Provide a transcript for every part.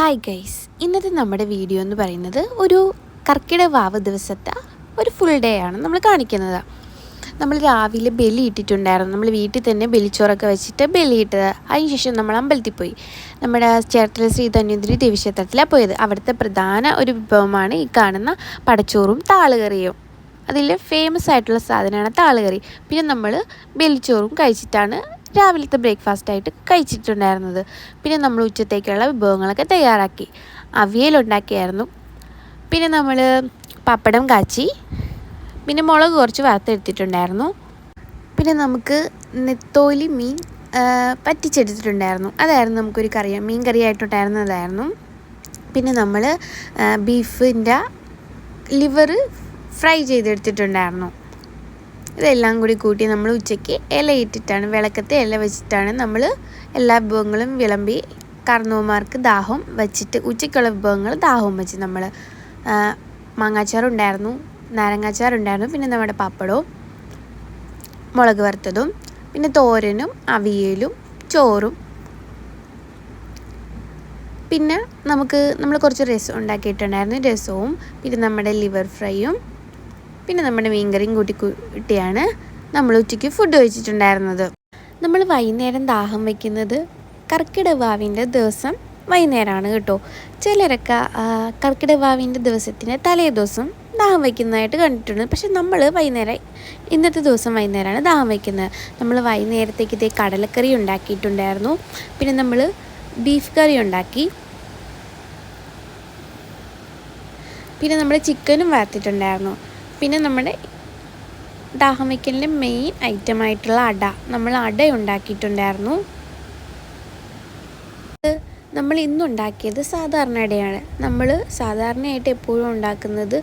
Hi guys ഇന്നത്തെ നമ്മുടെ video എന്ന് പറയുന്നത് ഒരു കർക്കിട വാവ് ദിവസത്തെ ഒരു ഫുൾ ഡേ ആണ് നമ്മൾ കാണിക്കുന്നത്. നമ്മൾ രാവിലെ ബലി ഇട്ടിട്ടുണ്ടായിരുന്നു. നമ്മൾ വീട്ടിൽ തന്നെ ബലിച്ചോറൊക്കെ വെച്ചിട്ട് ബലി ഇട്ടത്. അതിനുശേഷം നമ്മൾ അമ്പലത്തിൽ പോയി. നമ്മുടെ ചേർത്തല ശ്രീ ധന്വന്തിരി ദേവീക്ഷേത്രത്തിലാണ് പോയത്. അവിടുത്തെ പ്രധാന ഒരു വിഭവമാണ് ഈ കാണുന്ന പടച്ചോറും താളുകറിയും. അതിൽ ഫേമസ് ആയിട്ടുള്ള സാധനമാണ് താളുകറി. പിന്നെ നമ്മൾ ബലിച്ചോറും കഴിച്ചിട്ടാണ് രാവിലത്തെ ബ്രേക്ക്ഫാസ്റ്റായിട്ട് കഴിച്ചിട്ടുണ്ടായിരുന്നത്. പിന്നെ നമ്മൾ ഉച്ചത്തേക്കുള്ള വിഭവങ്ങളൊക്കെ തയ്യാറാക്കി. അവിയലുണ്ടാക്കിയായിരുന്നു. പിന്നെ നമ്മൾ പപ്പടം കാച്ചി. പിന്നെ മുളക് കുറച്ച് വറുത്തെടുത്തിട്ടുണ്ടായിരുന്നു. പിന്നെ നമുക്ക് നെത്തോലി മീൻ പറ്റിച്ചെടുത്തിട്ടുണ്ടായിരുന്നു. അതായിരുന്നു നമുക്കൊരു കറി മീൻ കറിയായിട്ടുണ്ടായിരുന്നതായിരുന്നു. പിന്നെ നമ്മൾ ബീഫിന്റെ ലിവർ ഫ്രൈ ചെയ്തെടുത്തിട്ടുണ്ടായിരുന്നു. ഇതെല്ലാം കൂടി കൂട്ടി നമ്മൾ ഉച്ചയ്ക്ക് ഇലയിട്ടിട്ടാണ് വിളക്കത്തെ ഇല വെച്ചിട്ടാണ് നമ്മൾ എല്ലാ വിഭവങ്ങളും വിളമ്പി കർണവന്മാർക്ക് ദാഹം വെച്ചിട്ട് ഉച്ചയ്ക്കുള്ള വിഭവങ്ങൾ ദാഹവും വെച്ച് നമ്മൾ മാങ്ങാച്ചാറുണ്ടായിരുന്നു നാരങ്ങാച്ചാറുണ്ടായിരുന്നു പിന്നെ നമ്മുടെ പപ്പടവും മുളക് വറുത്തതും പിന്നെ തോരനും അവിയലും ചോറും. പിന്നെ നമുക്ക് നമ്മൾ കുറച്ച് രസം ഉണ്ടാക്കിയിട്ടുണ്ടായിരുന്നു രസവും പിന്നെ നമ്മുടെ ലിവർ ഫ്രൈയും പിന്നെ നമ്മുടെ മീൻകറിയും കൂട്ടി കൂട്ടിയാണ് നമ്മൾ ഉച്ചയ്ക്ക് ഫുഡ് കഴിച്ചിട്ടുണ്ടായിരുന്നത്. നമ്മൾ വൈകുന്നേരം ദാഹം വയ്ക്കുന്നത് കർക്കിടവാവിന്റെ ദിവസം വൈകുന്നേരമാണ് കേട്ടോ. ചിലരൊക്കെ കർക്കിടവാവിന്റെ ദിവസത്തിന് തലേ ദിവസം ദാഹം വയ്ക്കുന്നതായിട്ട് കണ്ടിട്ടുണ്ട്. പക്ഷെ നമ്മൾ വൈകുന്നേരം ഇന്നത്തെ ദിവസം വൈകുന്നേരമാണ് ദാഹം വയ്ക്കുന്നത് നമ്മൾ വൈകുന്നേരത്തേക്ക് ഇതേ കടലക്കറി ഉണ്ടാക്കിയിട്ടുണ്ടായിരുന്നു. പിന്നെ നമ്മൾ ബീഫ് കറി ഉണ്ടാക്കി. പിന്നെ നമ്മൾ ചിക്കനും വറുത്തിട്ടുണ്ടായിരുന്നു. പിന്നെ നമ്മുടെ ദാഹം വയ്ക്കലിന്റെ മെയിൻ ഐറ്റമായിട്ടുള്ള അട. നമ്മൾ അട ഉണ്ടാക്കിയിട്ടുണ്ടായിരുന്നു. നമ്മൾ ഇന്നുണ്ടാക്കിയത് സാധാരണ അടയാണ്. നമ്മൾ സാധാരണയായിട്ട് എപ്പോഴും ഉണ്ടാക്കുന്നത്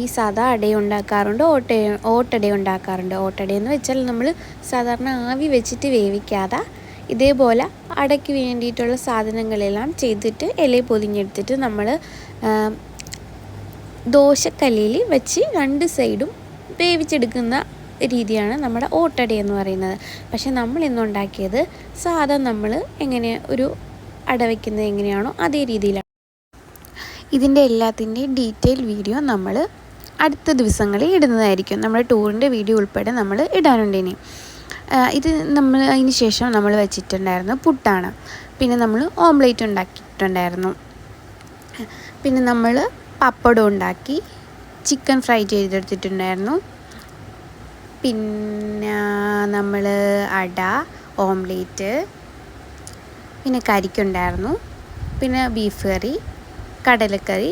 ഈ സാധാ അട ഉണ്ടാക്കാറുണ്ട് ഓട്ട ഓട്ടട ഉണ്ടാക്കാറുണ്ട്. ഓട്ടട എന്ന് വെച്ചാൽ നമ്മൾ സാധാരണ ആവി വെച്ചിട്ട് വേവിക്കാതെ ഇതേപോലെ അടയ്ക്ക് വേണ്ടിയിട്ടുള്ള സാധനങ്ങളെല്ലാം ചെയ്തിട്ട് ഇല പൊതിഞ്ഞെടുത്തിട്ട് നമ്മൾ ദോശക്കല്ലിൽ വെച്ച് രണ്ട് സൈഡും വേവിച്ചെടുക്കുന്ന രീതിയാണ് നമ്മുടെ ഓട്ടടി എന്ന് പറയുന്നത്. പക്ഷേ നമ്മൾ ഇന്നുണ്ടാക്കിയത് സാധാ നമ്മൾ എങ്ങനെ ഒരു അട വയ്ക്കുന്നത് എങ്ങനെയാണോ അതേ രീതിയിലാണ് ഇതിന്റെ എല്ലാത്തിന്റെയും ഡീറ്റെയിൽ വീഡിയോ നമ്മൾ അടുത്ത ദിവസങ്ങളിൽ ഇടുന്നതായിരിക്കും. നമ്മുടെ ടൂറിന്റെ വീഡിയോ ഉൾപ്പെടെ നമ്മൾ ഇടാനുണ്ട് ഇനി. ഇത് നമ്മൾ അതിന് ശേഷം നമ്മൾ വെച്ചിട്ടുണ്ടായിരുന്നു പുട്ടാണ്. പിന്നെ നമ്മൾ ഓംലേറ്റ് ഉണ്ടാക്കിയിട്ടുണ്ടായിരുന്നു. പിന്നെ നമ്മൾ പപ്പടം ഉണ്ടാക്കി ചിക്കൻ ഫ്രൈ ചെയ്തെടുത്തിട്ടുണ്ടായിരുന്നു. പിന്നെ നമ്മൾ അട ഓംലേറ്റ് പിന്നെ കരിക്കുണ്ടായിരുന്നു. പിന്നെ ബീഫ് കറി കടലക്കറി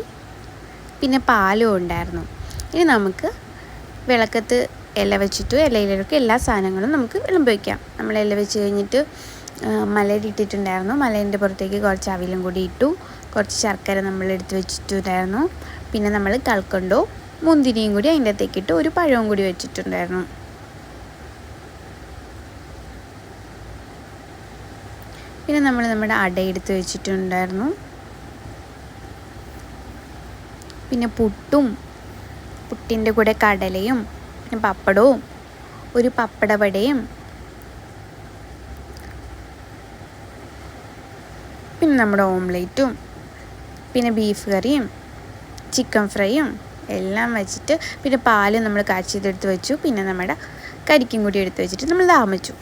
പിന്നെ പാലും ഉണ്ടായിരുന്നു. ഇനി നമുക്ക് വിളക്കത്ത് ഇല വെച്ചിട്ട് ഇലയിലൊക്കെ എല്ലാ സാധനങ്ങളും നമുക്ക് വിളമ്പ് വയ്ക്കാം നമ്മൾ ഇല വെച്ച് കഴിഞ്ഞിട്ട് മലയിലിട്ടിട്ടുണ്ടായിരുന്നു. മലേന്റെ പുറത്തേക്ക് കുറച്ച് അവിലും കൂടി ഇട്ടു. കുറച്ച് ശർക്കര നമ്മൾ എടുത്ത് വെച്ചിട്ടുണ്ടായിരുന്നു. പിന്നെ നമ്മൾ കൽക്കണ്ടോ മുന്തിരിയും കൂടി അതിന്റെ അകത്തേക്കിട്ട് ഒരു പഴവും കൂടി വെച്ചിട്ടുണ്ടായിരുന്നു. പിന്നെ നമ്മൾ നമ്മുടെ അട എടുത്ത് വെച്ചിട്ടുണ്ടായിരുന്നു. പിന്നെ പുട്ടും പുട്ടിന്റെ കൂടെ കടലയും പിന്നെ പപ്പടവും ഒരു പപ്പടവടയും പിന്നെ നമ്മുടെ ഓംലേറ്റും. പിന്നെ ബീഫ് കറിയും ചിക്കൻ ഫ്രൈയും എല്ലാം വെച്ചിട്ട് പിന്നെ പാൽ നമ്മൾ കാച്ചിയതെടുത്ത് വെച്ചു. പിന്നെ നമ്മുടെ കരിക്കും കൂടി എടുത്ത് വെച്ചിട്ട് നമ്മൾ ദാമിച്ചു